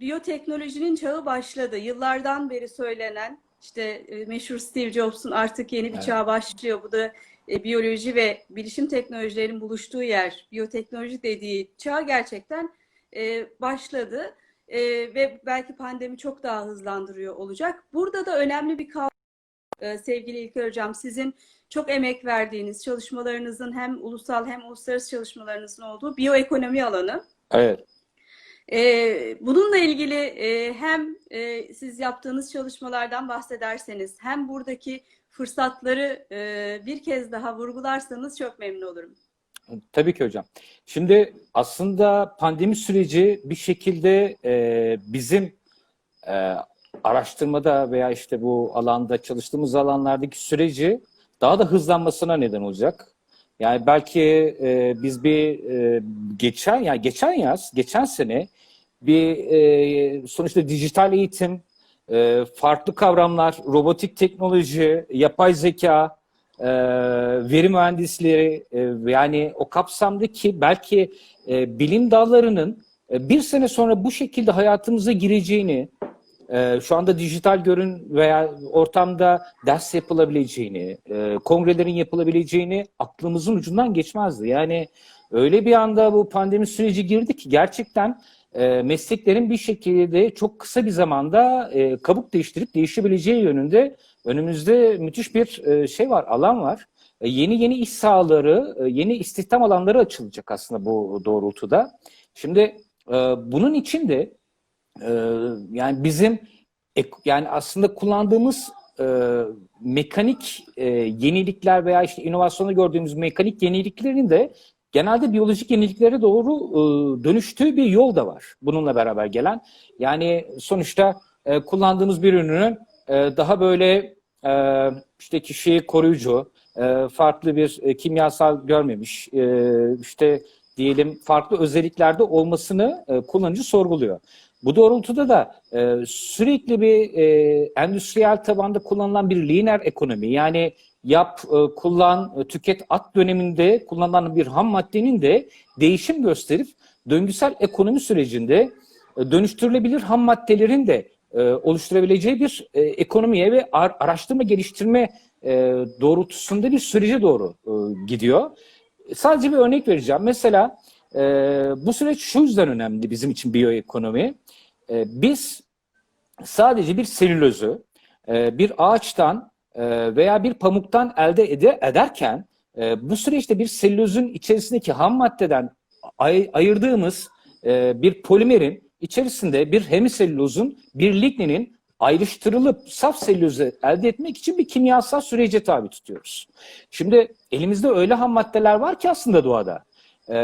biyoteknolojinin çağı başladı. Yıllardan beri söylenen işte e, meşhur Steve Jobs'un artık yeni bir Evet. çağ başlıyor. Bu da e, biyoloji ve bilişim teknolojilerin buluştuğu yer. Biyoteknoloji dediği çağ gerçekten e, başladı. E, ve belki pandemi çok daha hızlandırıyor olacak. Burada da önemli bir kavram e, sevgili İlker Hocam. Sizin çok emek verdiğiniz çalışmalarınızın hem ulusal hem uluslararası çalışmalarınızın olduğu biyoekonomi alanı. Evet. Ee, bununla ilgili e, hem e, siz yaptığınız çalışmalardan bahsederseniz hem buradaki fırsatları e, bir kez daha vurgularsanız çok memnun olurum. Tabii ki hocam. Şimdi aslında pandemi süreci bir şekilde e, bizim e, araştırmada veya işte bu alanda çalıştığımız alanlardaki süreci daha da hızlanmasına neden olacak. Yani belki e, biz bir e, geçen yani geçen yaz, geçen sene bir e, sonuçta dijital eğitim, e, farklı kavramlar, robotik teknoloji, yapay zeka, e, veri mühendisleri e, yani o kapsamdaki belki e, bilim dallarının e, bir sene sonra bu şekilde hayatımıza gireceğini, e, şu anda dijital görün veya ortamda ders yapılabileceğini, e, kongrelerin yapılabileceğini aklımızın ucundan geçmezdi. Yani öyle bir anda bu pandemi süreci girdi ki gerçekten e, mesleklerin bir şekilde çok kısa bir zamanda e, kabuk değiştirip değişebileceği yönünde önümüzde müthiş bir e, şey var, alan var. E, yeni yeni iş sahaları, e, yeni istihdam alanları açılacak aslında bu doğrultuda. Şimdi e, bunun için de e, yani bizim yani aslında kullandığımız e, mekanik e, yenilikler veya işte inovasyonu gördüğümüz mekanik yeniliklerin de genelde biyolojik yeniliklere doğru e, dönüştüğü bir yol da var bununla beraber gelen. Yani sonuçta e, kullandığımız bir ürünün e, daha böyle e, işte kişiyi koruyucu, e, farklı bir e, kimyasal görmemiş, e, işte diyelim farklı özelliklerde olmasını e, kullanıcı sorguluyor. Bu doğrultuda da e, sürekli bir e, endüstriyel tabanda kullanılan bir lineer ekonomi yani yap, e, kullan, e, tüket, at döneminde kullanılan bir ham maddenin de değişim gösterip döngüsel ekonomi sürecinde e, dönüştürülebilir ham maddelerin de e, oluşturabileceği bir e, ekonomiye ve ar- araştırma geliştirme e, doğrultusunda bir sürece doğru e, gidiyor. Sadece bir örnek vereceğim. Mesela e, bu süreç şu yüzden önemli bizim için biyoekonomi. E, biz sadece bir selülozu e, bir ağaçtan e, veya bir pamuktan elde ede, ederken e, bu süreçte bir selülozun içerisindeki ham maddeden ay- ayırdığımız e, bir polimerin içerisinde bir hemiselülozun, bir lignenin ayrıştırılıp saf selülozu elde etmek için bir kimyasal sürece tabi tutuyoruz. Şimdi elimizde öyle ham maddeler var ki aslında doğada. Ee,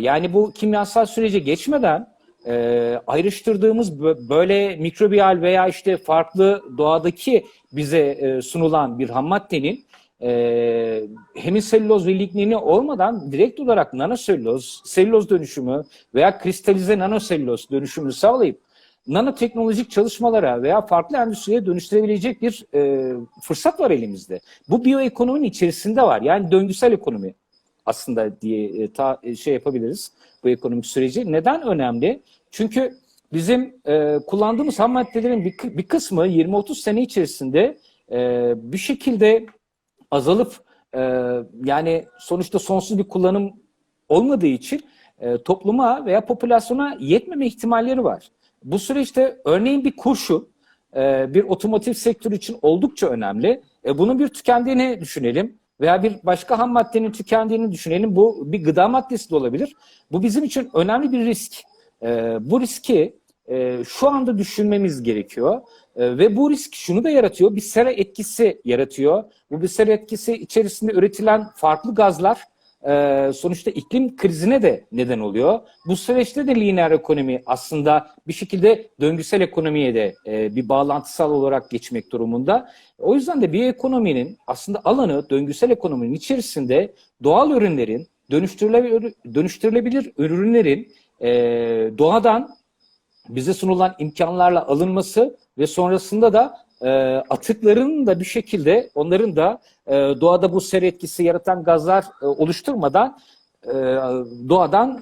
yani bu kimyasal sürece geçmeden e, ayrıştırdığımız bö- böyle mikrobiyal veya işte farklı doğadaki bize e, sunulan bir ham maddenin e, hemiselüloz ve lignini olmadan direkt olarak nanoselüloz, selüloz dönüşümü veya kristalize nanoselüloz dönüşümünü sağlayıp nanoteknolojik çalışmalara veya farklı endüstriye dönüştürebilecek bir e, fırsat var elimizde. Bu biyoekonominin içerisinde var. Yani döngüsel ekonomi aslında diye e, ta, e, şey yapabiliriz bu ekonomik süreci. Neden önemli? Çünkü bizim e, kullandığımız ham maddelerin bir, bir kısmı 20-30 sene içerisinde e, bir şekilde azalıp e, yani sonuçta sonsuz bir kullanım olmadığı için e, topluma veya popülasyona yetmeme ihtimalleri var. Bu süreçte örneğin bir kurşun e, bir otomotiv sektörü için oldukça önemli. E, bunun bir tükendiğini düşünelim veya bir başka ham maddenin tükendiğini düşünelim. Bu bir gıda maddesi de olabilir. Bu bizim için önemli bir risk. E, bu riski e, şu anda düşünmemiz gerekiyor. E, ve bu risk şunu da yaratıyor, bir sera etkisi yaratıyor. Bu bir sera etkisi içerisinde üretilen farklı gazlar e, sonuçta iklim krizine de neden oluyor. Bu süreçte de lineer ekonomi aslında bir şekilde döngüsel ekonomiye de e, bir bağlantısal olarak geçmek durumunda. O yüzden de biyoekonominin aslında alanı döngüsel ekonominin içerisinde doğal ürünlerin, dönüştürülebilir, dönüştürülebilir ürünlerin e, doğadan bize sunulan imkanlarla alınması ve sonrasında da e, atıkların da bir şekilde onların da e, doğada bu sera etkisi yaratan gazlar e, oluşturmadan e, doğadan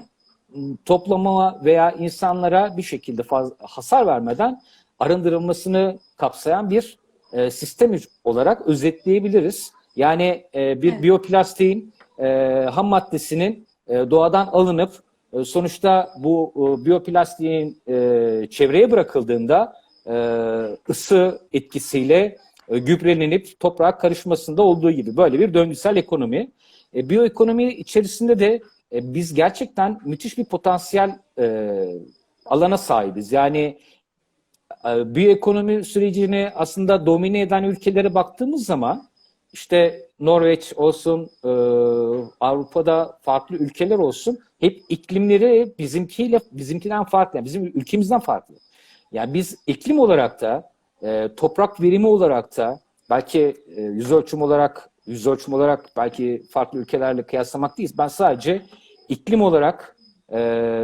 toplama veya insanlara bir şekilde faz- hasar vermeden arındırılmasını kapsayan bir e, sistem olarak özetleyebiliriz. Yani e, bir Evet. biyoplastiğin e, ham maddesinin e, doğadan alınıp e, sonuçta bu e, biyoplastiğin e, çevreye bırakıldığında ısı etkisiyle e, gübrelenip toprağa karışmasında olduğu gibi böyle bir döngüsel ekonomi. E, biyoekonomi içerisinde de e, biz gerçekten müthiş bir potansiyel e, alana sahibiz. Yani e, biyoekonomi sürecini aslında domine eden ülkelere baktığımız zaman işte Norveç olsun, e, Avrupa'da farklı ülkeler olsun hep iklimleri bizimkiyle bizimkiden farklı. Yani bizim ülkemizden farklı. Yani biz iklim olarak da e, toprak verimi olarak da belki e, yüz ölçüm olarak yüz ölçüm olarak belki farklı ülkelerle kıyaslamak değil. Ben sadece iklim olarak, e,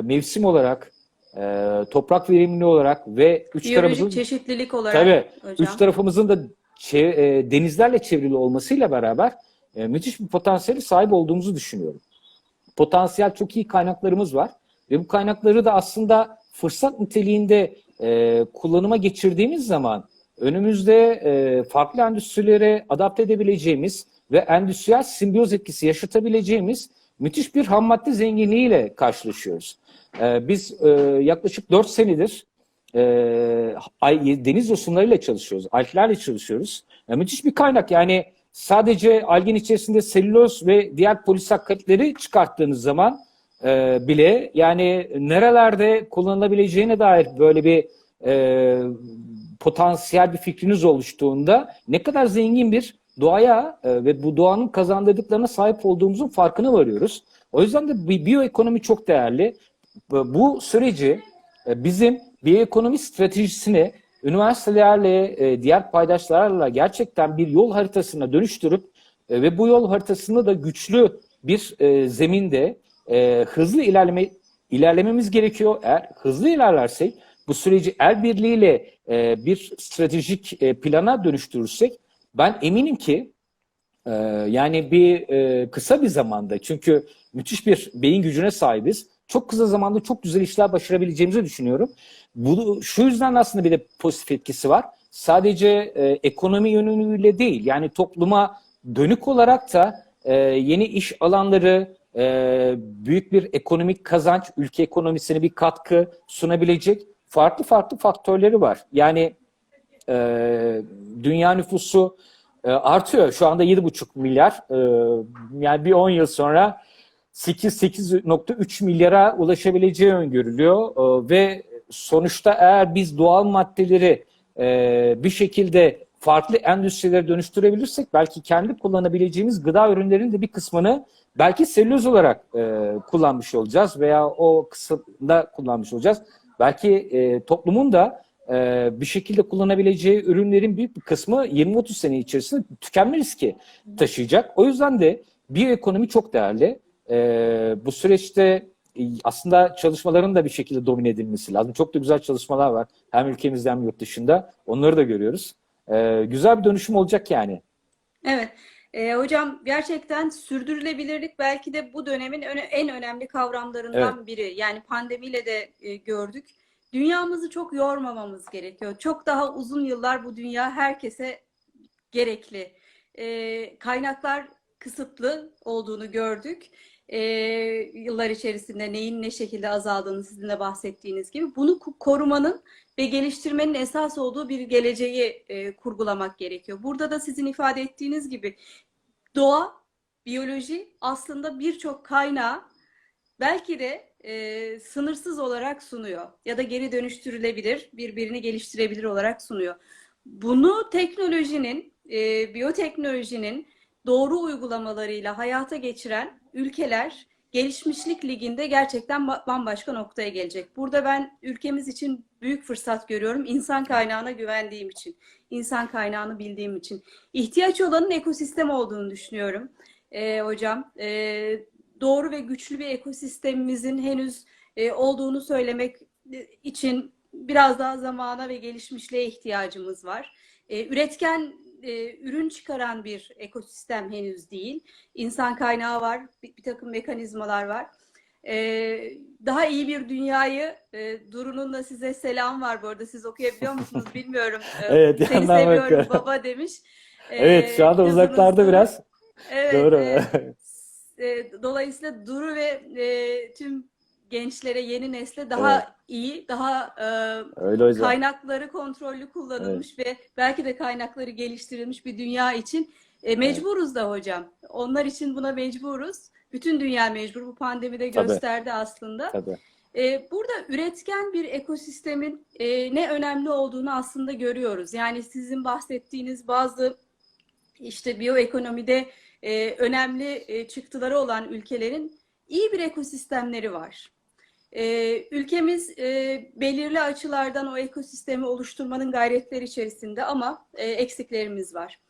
mevsim olarak, e, toprak verimli olarak ve üç Biyolojik tarafımızın çeşitlilik olarak tabii hocam. üç tarafımızın da çe- e, denizlerle çevrili olmasıyla beraber e, müthiş bir potansiyeli sahip olduğumuzu düşünüyorum. Potansiyel çok iyi kaynaklarımız var ve bu kaynakları da aslında fırsat niteliğinde e, kullanıma geçirdiğimiz zaman önümüzde e, farklı endüstrilere adapte edebileceğimiz ve endüstriyel simbiyoz etkisi yaşatabileceğimiz müthiş bir ham madde zenginliğiyle karşılaşıyoruz. E, biz e, yaklaşık 4 senedir e, deniz yosunlarıyla çalışıyoruz, alglerle çalışıyoruz. E, müthiş bir kaynak yani sadece algin içerisinde selüloz ve diğer polisakkaritleri çıkarttığınız zaman e, bile yani nerelerde kullanılabileceğine dair böyle bir e, potansiyel bir fikriniz oluştuğunda ne kadar zengin bir doğaya e, ve bu doğanın kazandırdıklarına sahip olduğumuzun farkına varıyoruz. O yüzden de bi- biyoekonomi çok değerli. Bu- süreci e, bizim biyoekonomi stratejisini üniversitelerle, e, diğer paydaşlarla gerçekten bir yol haritasına dönüştürüp e, ve bu yol haritasında da güçlü bir e, zeminde e, hızlı ilerleme ilerlememiz gerekiyor. Eğer hızlı ilerlersek bu süreci el birliğiyle e, bir stratejik e, plana dönüştürürsek ben eminim ki e, yani bir e, kısa bir zamanda çünkü müthiş bir beyin gücüne sahibiz. Çok kısa zamanda çok güzel işler başarabileceğimizi düşünüyorum. Bu şu yüzden aslında bir de pozitif etkisi var. Sadece e, ekonomi yönüyle değil yani topluma dönük olarak da e, yeni iş alanları, e, büyük bir ekonomik kazanç, ülke ekonomisine bir katkı sunabilecek farklı farklı faktörleri var. Yani e, dünya nüfusu e, artıyor. Şu anda 7,5 milyar. E, yani bir 10 yıl sonra 8-8.3 milyara ulaşabileceği öngörülüyor. E, ve sonuçta eğer biz doğal maddeleri e, bir şekilde farklı endüstrilere dönüştürebilirsek belki kendi kullanabileceğimiz gıda ürünlerinin de bir kısmını belki selüloz olarak e, kullanmış olacağız veya o kısımda kullanmış olacağız. Belki e, toplumun da e, bir şekilde kullanabileceği ürünlerin büyük bir kısmı 20-30 sene içerisinde tükenme riski taşıyacak. O yüzden de biyoekonomi çok değerli. E, bu süreçte e, aslında çalışmaların da bir şekilde domine edilmesi lazım. Çok da güzel çalışmalar var. Hem ülkemizde hem yurt dışında. Onları da görüyoruz. E, güzel bir dönüşüm olacak yani. Evet. Ee, hocam gerçekten sürdürülebilirlik belki de bu dönemin öne- en önemli kavramlarından biri. Yani pandemiyle de e, gördük. Dünyamızı çok yormamamız gerekiyor. Çok daha uzun yıllar bu dünya herkese gerekli. Ee, kaynaklar kısıtlı olduğunu gördük. Ee, yıllar içerisinde neyin ne şekilde azaldığını sizin de bahsettiğiniz gibi. Bunu korumanın ve geliştirmenin esas olduğu bir geleceği e, kurgulamak gerekiyor. Burada da sizin ifade ettiğiniz gibi doğa, biyoloji aslında birçok kaynağı belki de e, sınırsız olarak sunuyor ya da geri dönüştürülebilir, birbirini geliştirebilir olarak sunuyor. Bunu teknolojinin, e, biyoteknolojinin doğru uygulamalarıyla hayata geçiren ülkeler gelişmişlik liginde gerçekten ba- bambaşka noktaya gelecek. Burada ben ülkemiz için büyük fırsat görüyorum. İnsan kaynağına güvendiğim için, insan kaynağını bildiğim için. İhtiyaç olanın ekosistem olduğunu düşünüyorum. Ee, hocam, Ee, doğru ve güçlü bir ekosistemimizin henüz e, olduğunu söylemek için biraz daha zamana ve gelişmişliğe ihtiyacımız var. Ee, üretken e, ürün çıkaran bir ekosistem henüz değil. İnsan kaynağı var, bir, bir takım mekanizmalar var. Ee, daha iyi bir dünyayı e, Duru'nun da size selam var bu arada siz okuyabiliyor musunuz bilmiyorum. Ee, Evet, Seni seviyorum bakıyorum. baba demiş. Ee, Evet şu anda kızınız uzaklarda biraz. Evet, Doğru. e, e, dolayısıyla Duru ve e, tüm gençlere, yeni nesle daha Evet. iyi, daha e, Öyle hocam. kaynakları kontrollü kullanılmış ve belki de kaynakları geliştirilmiş bir dünya için e, mecburuz da hocam. Onlar için buna mecburuz. Bütün dünya mecbur. Bu pandemide Tabii. gösterdi aslında. Tabii. E, burada üretken bir ekosistemin e, ne önemli olduğunu aslında görüyoruz. Yani sizin bahsettiğiniz bazı işte biyoekonomide e, önemli e, çıktıları olan ülkelerin iyi bir ekosistemleri var. E, ülkemiz e, belirli açılardan o ekosistemi oluşturmanın gayretleri içerisinde ama e, eksiklerimiz var.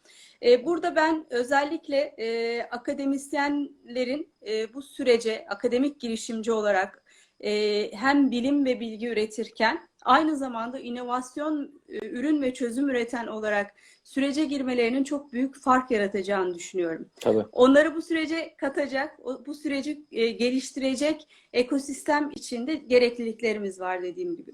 E, burada ben özellikle e, akademisyenlerin e, bu sürece akademik girişimci olarak e, hem bilim ve bilgi üretirken aynı zamanda inovasyon, e, ürün ve çözüm üreten olarak sürece girmelerinin çok büyük fark yaratacağını düşünüyorum. Tabii. Onları bu sürece katacak, bu süreci e, geliştirecek ekosistem içinde gerekliliklerimiz var dediğim gibi.